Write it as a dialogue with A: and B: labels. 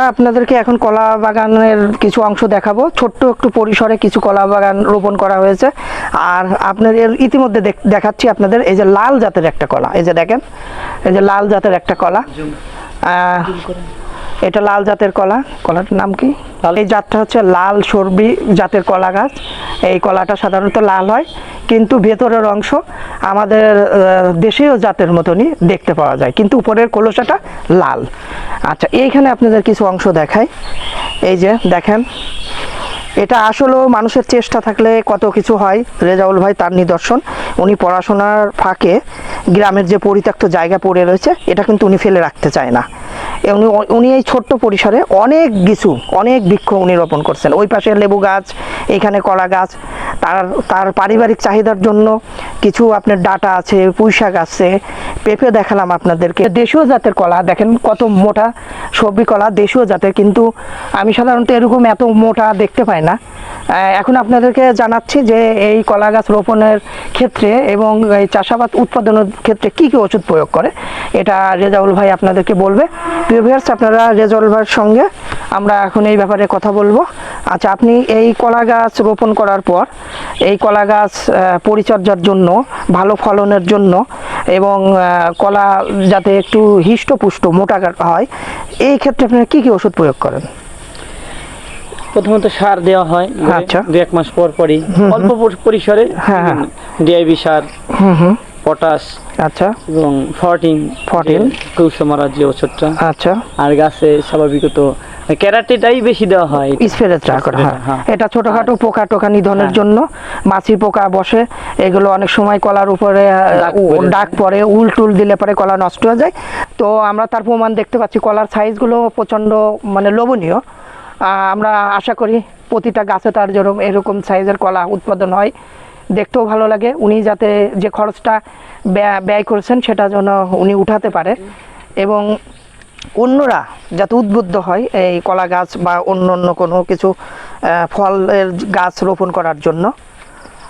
A: আপনাদেরকে এখন কলা বাগানের কিছু অংশ দেখাবো। ছোট্ট একটু পরিসরে কিছু কলা বাগান রোপণ করা হয়েছে। আর আপনাদের ইতিমধ্যে দেখ- দেখাচ্ছি আপনাদের এই যে লাল জাতের একটা কলা। এই যে দেখেন এই যে লাল জাতের একটা কলা। এটা লাল জাতের কলা। কলাটার নাম কি? এই জাতটা হচ্ছে লাল সর্বি জাতের কলা গাছ। এই কলাটা সাধারণত লাল হয়। কিন্তু ভেতরের অংশ আমাদের দেশীয় জাতের মতনই দেখতে পাওয়া যায়। কিন্তু উপরের কলসাটা লাল। আচ্ছা এইখানে আপনাদের কিছু অংশ দেখাই। এই যে, দেখেন, এটা আসলেও মানুষের চেষ্টা থাকলে কত কিছু হয়। রেজাউল ভাই তার নিদর্শন। উনি পড়াশোনার ফাঁকে গ্রামের যে পরিত্যক্ত জায়গা পড়ে রয়েছে, এটা কিন্তু উনি ফেলে রাখতে চায় না। উনি উনি এই ছোট্ট পরিসরে অনেক কিছু, অনেক বৃক্ষ উনি রোপণ করছেন। ওই পাশে লেবু গাছ, এখানে কলা গাছ তার তার পারিবারিক চাহিদার জন্য কিছু আপনার ডাটা আছে, পুঁইশাক আছে, পেঁপে দেখালাম আপনাদেরকে। দেশীয় জাতের কলা, দেখেন কত মোটা সবজি কলা, দেশীয় জাতের, কিন্তু আমি সাধারণত এরকম এত মোটা দেখতে পাই না। এখন আপনাদেরকে জানাচ্ছি যে এই কলা গাছ রোপণের ক্ষেত্রে এবং এই চাষাবাদ উৎপাদনের ক্ষেত্রে কি কি ওষুধ প্রয়োগ করে, এটা রেজাউল ভাই আপনাদেরকে বলবে। প্রিয় ভিউয়ার্স আপনারা রেজাউল ভাইয়ের সঙ্গে আমরা এখন এই ব্যাপারে কথা বলব। আচ্ছা আপনি এই কলা গাছ রোপণ করার পর এই কলা গাছ পরিচর্যার জন্য ভালো ফলনের জন্য এবং কলা যাতে একটু হিষ্টপুষ্ট মোটা হয় এই ক্ষেত্রে আপনারা কি কি ওষুধ প্রয়োগ করেন?
B: প্রথমত সার দেওয়া হয়
A: আচ্ছা।
B: দু এক মাস পর পরই। অল্প পরিসরে
A: হ্যাঁ, হ্যাঁ।
B: ডিআইবি সার।
A: হুম হুম।
B: পটাশ
A: আচ্ছা।
B: এবং ফরটিন
A: 14
B: কৌশো মারার যে ওষুধটা
A: আচ্ছা।
B: আর গাছে স্বাভাবিকত ক্যারাটিটাই বেশি দেওয়া হয়।
A: স্প্রে চা করা হয়।
B: হ্যাঁ।
A: এটা ছোটখাটো পোকা টোকা নিধনের
B: হ্যাঁ।
A: জন্য মাছি পোকা বসে এগুলো অনেক সময় কলার উপরে
B: পড়ে।
A: ডাক পরে উল টুল দিলে পরে কলা নষ্ট হয়ে যায়। তো আমরা তার প্রমাণ দেখতে পাচ্ছি কলার সাইজগুলো প্রচণ্ড মানে লোভনীয়। আমরা আশা করি প্রতিটা গাছে তার যেরকম এরকম সাইজের কলা উৎপাদন হয়। দেখতেও ভালো লাগে। উনি যাতে যে খরচটা ব্যয়- করেছেন সেটা যেন উনি উঠাতে পারে। এবং অন্যরা যাতে উদ্বুদ্ধ হয় এই কলা গাছ বা অন্য অন্য কোনো কিছু ফলের গাছ রোপণ করার জন্য।